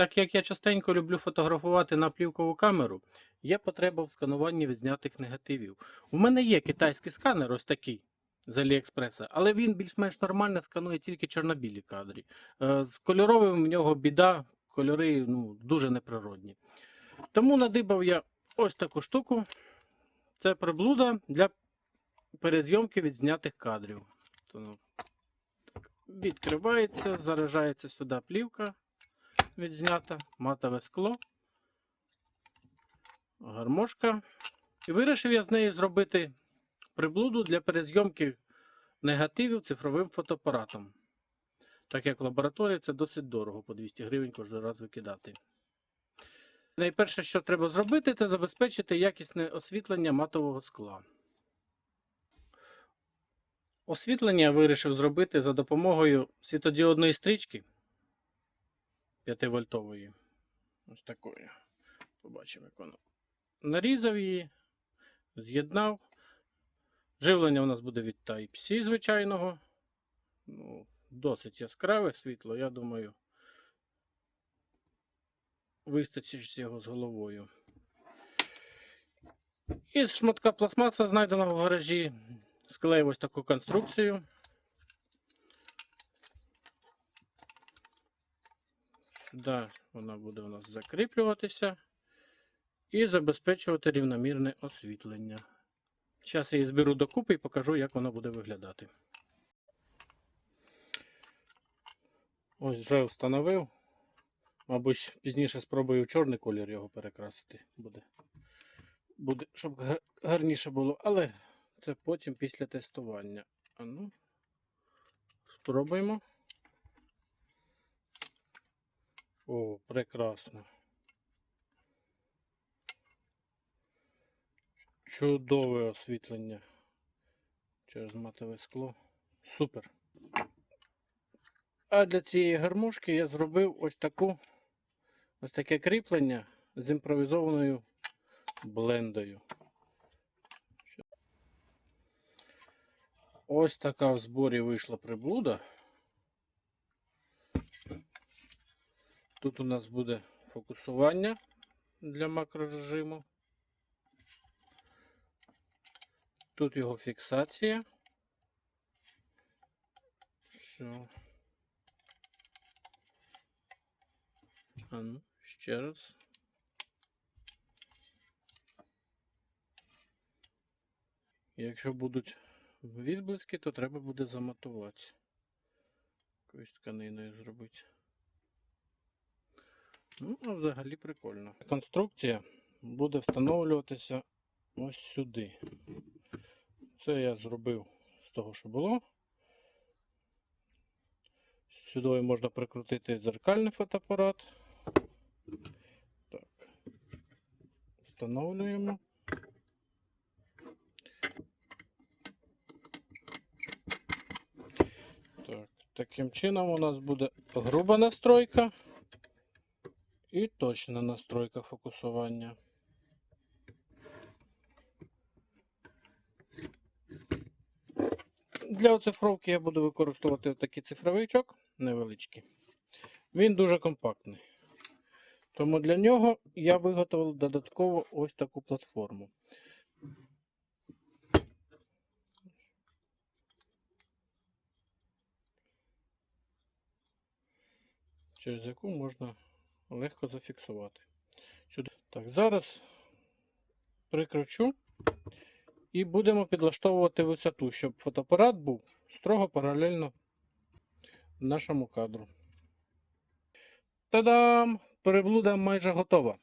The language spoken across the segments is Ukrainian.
Так як я частенько люблю фотографувати на плівкову камеру, є потреба в скануванні відзнятих негативів. У мене є китайський сканер, ось такий з Аліекспреса, але він більш-менш нормально сканує тільки чорнобілі кадри. Е, З кольоровим в нього біда, кольори ну, дуже неприродні. Тому надибав я ось таку штуку. Це приблуда для перезйомки відзнятих кадрів. Відкривається, заряджається сюди плівка відзнята, матове скло, гармошка. І вирішив я з неї зробити приблуду для перезйомки негативів цифровим фотоапаратом. Так як в лабораторії це досить дорого, по 200 гривень кожен раз викидати. Найперше, що треба зробити, це забезпечити якісне освітлення матового скла. Освітлення я вирішив зробити за допомогою світодіодної стрічки 5-вольтової. Ось такої. Побачимо, як воно. Нарізав її, з'єднав. Живлення у нас буде від Type-C звичайного. Ну, досить яскраве світло, я думаю. Вистачить його з головою. Із шматка пластмаса, знайденого в гаражі, склеїв ось таку конструкцію. Сюди вона буде у нас закріплюватися і забезпечувати рівномірне освітлення. Зараз я її зберу докупи і покажу, як вона буде виглядати. Ось вже встановив. Мабуть, пізніше спробую в чорний колір його перекрасити. Буде, буде щоб гарніше було, але це потім після тестування. А ну, спробуємо. О, прекрасно. Чудове освітлення через матове скло. Супер. А для цієї гармошки я зробив ось таку ось таке кріплення з імпровізованою блендою. Ось така в зборі вийшла приблуда. Тут у нас буде фокусування для макрорежиму. Тут його фіксація. Все. А ну, ще раз. Якщо будуть відблиски, то треба буде заматувати. Якоюсь тканиною зробити. Ну, а взагалі прикольно. Конструкція буде встановлюватися ось сюди. Це я зробив з того, що було. Сюди можна прикрутити дзеркальний фотоапарат. Так. Встановлюємо. Так, таким чином у нас буде груба настройка і точна настройка фокусування. Для оцифровки я буду використовувати такий цифровичок невеличкий. Він дуже компактний. Тому для нього я виготовив додатково ось таку платформу. Через яку можна легко зафіксувати. Так, зараз прикручу і будемо підлаштовувати висоту, щоб фотоапарат був строго паралельно нашому кадру. Та-дам! Приблуда майже готова.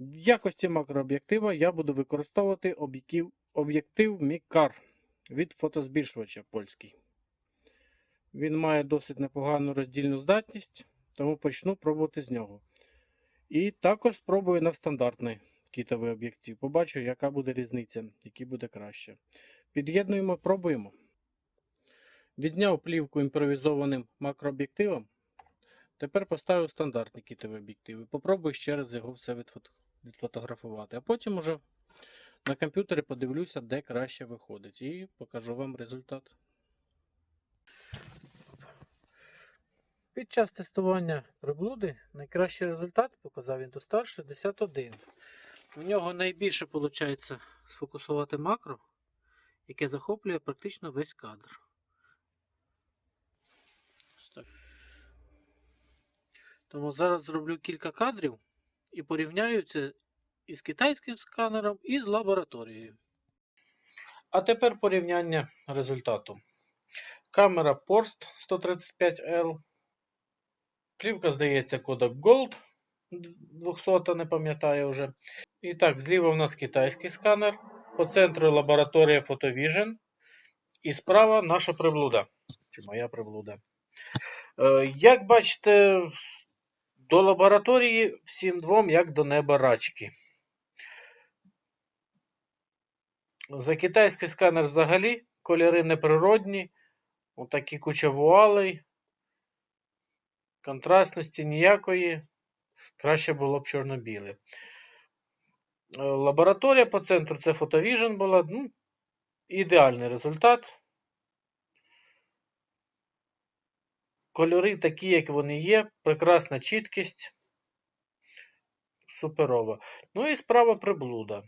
В якості макрооб'єктива я буду використовувати об'єктив Мікар від фотозбільшувача польський. Він має досить непогану роздільну здатність, тому почну пробувати з нього. І також спробую на стандартний кітовий об'єктив. Побачу, яка буде різниця, який буде краще. Під'єднуємо, пробуємо. Відняв плівку імпровізованим макрооб'єктивом. Тепер поставив стандартний кітовий об'єктив і попробую ще раз його все відфотографувати. А потім уже на комп'ютері подивлюся, де краще виходить. І покажу вам результат. Під час тестування приблуди найкращий результат показав Indostar 61. У нього найбільше виходить сфокусувати макро, яке захоплює практично весь кадр. Тому зараз зроблю кілька кадрів і порівняю це із китайським сканером і з лабораторією. А тепер порівняння результату. Камера Porst 135L. Плівка, здається, кодек Gold 200, не пам'ятаю вже. І так, зліва у нас китайський сканер. По центру лабораторія Photovision. І справа наша приблуда. Чи моя приблуда. Е, Як бачите, до лабораторії всім двом як до неба рачки. За китайський сканер взагалі кольори неприродні, отакі кучавуали, контрастності ніякої. Краще було б чорно-біле. Е, Лабораторія по центру це Photovision була. Ну, ідеальний результат. Кольори такі, як вони є, прекрасна чіткість. Суперова. Ну і справа приблуда.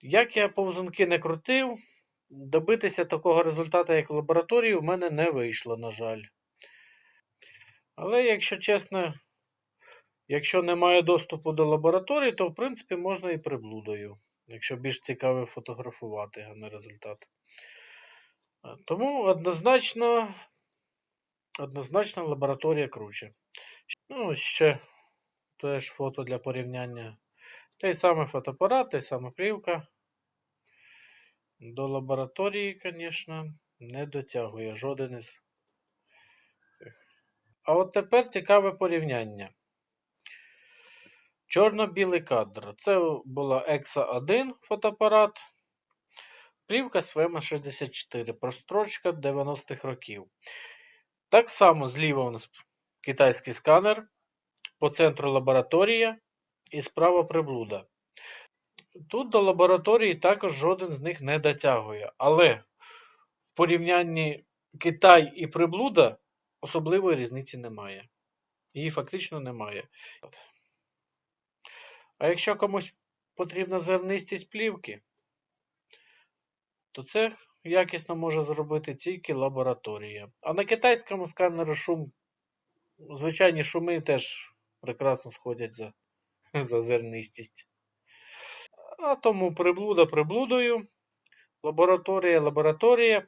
Як я повзунки не крутив, добитися такого результату, як в лабораторії, у мене не вийшло, на жаль. Але, якщо чесно, якщо немає доступу до лабораторії, то в принципі можна і приблудою, якщо більш цікаво фотографувати а не результат. Тому однозначно, однозначно лабораторія круче. Ну, ще теж фото для порівняння. Той самий фотоапарат, той сама плівка. До лабораторії, звісно, не дотягує жоден із. А от тепер цікаве порівняння. Чорно-білий кадр. Це була EXA 1 фотоапарат. Плівка Svema 64, прострочка 90-х років. Так само зліва у нас китайський сканер, по центру лабораторія і справа приблуда. Тут до лабораторії також жоден з них не дотягує. Але в порівнянні Китай і приблуда особливої різниці немає. Її фактично немає. А якщо комусь потрібна зернистість плівки, то це якісно може зробити тільки лабораторія. А на китайському сканері шум, звичайні шуми теж прекрасно сходять за, за зернистість. А тому приблуда приблудою, лабораторія лабораторія.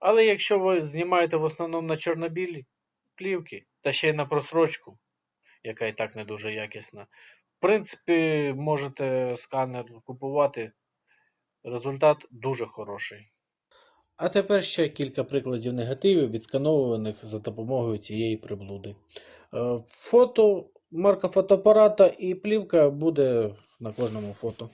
Але якщо ви знімаєте в основному на чорнобілі плівки, та ще й на просрочку, яка і так не дуже якісна, в принципі, можете сканер купувати. Результат дуже хороший. А тепер ще кілька прикладів негативів, відсканованих за допомогою цієї приблуди. Е, Фото, марка фотоапарата і плівка буде на кожному фото.